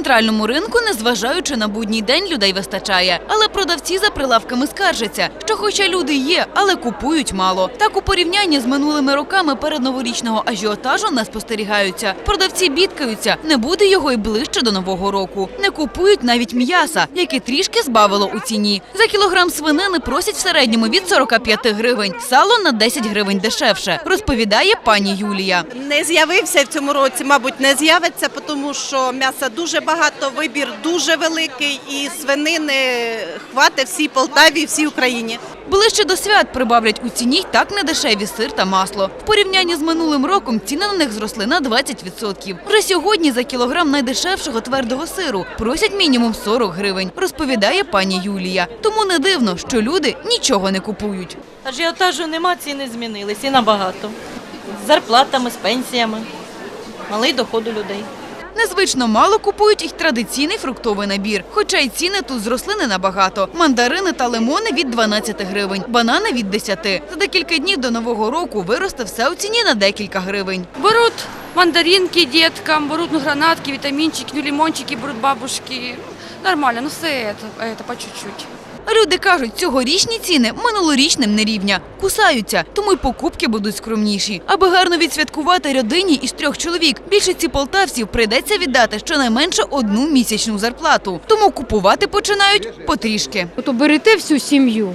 центральному ринку, незважаючи на будній день, людей вистачає. Але продавці за прилавками скаржаться, що хоча люди є, але купують мало. Так у порівнянні з минулими роками перед новорічного ажіотажу не спостерігаються. Продавці бідкаються, не буде його й ближче до нового року. Не купують навіть м'яса, яке трішки збавило у ціні. За кілограм свинини просять в середньому від 45 гривень, сало на 10 гривень дешевше, розповідає пані Юлія. Не з'явився в цьому році, мабуть, не з'явиться, тому що м'яса дуже багато, вибір дуже великий і свинини хватить всій Полтаві, всій Україні. Ближче до свят прибавлять у ціні й так недешеві сир та масло. В порівнянні з минулим роком ціни на них зросли на 20%. Вже сьогодні за кілограм найдешевшого твердого сиру просять мінімум 40 гривень, розповідає пані Юлія. Тому не дивно, що люди нічого не купують. Ажіотажу нема, ціни змінились і набагато. З зарплатами, з пенсіями. Малий доход у людей. Незвично мало купують і традиційний фруктовий набір. Хоча й ціни тут зросли не набагато. Мандарини та лимони від 12 гривень, банани від 10. За декілька днів до нового року виросте все у ціні на декілька гривень. Берут мандаринки деткам, берут ну, гранатки, витаминчики, ну, лимончики берут бабушки. Нормально, ну все это по чуть-чуть. Люди кажуть, цьогорічні ціни минулорічним не рівня. Кусаються, тому й покупки будуть скромніші. Аби гарно відсвяткувати родині із трьох чоловік, більшості полтавців прийдеться віддати щонайменше одну місячну зарплату. Тому купувати починають потрішки. Ото берете всю сім'ю,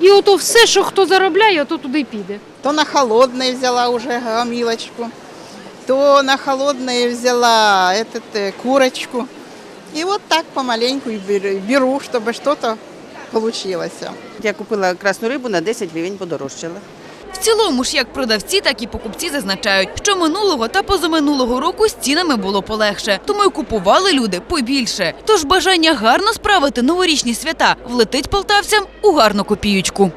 і ото все, що хто заробляє, ото туди й піде. То на холодное взяла уже гамилочку, то на холодное взяла этот, э, курочку. И вот так помаленьку и беру, беру, чтобы что-то получилось. Я купила красну рибу на 10 гривень подорожчала. В цілому ж як продавці, так і покупці зазначають, що минулого та позаминулого року з цінами було полегше, тому й купували люди побільше. Тож бажання гарно справити новорічні свята влетить полтавцям у гарну копіючку.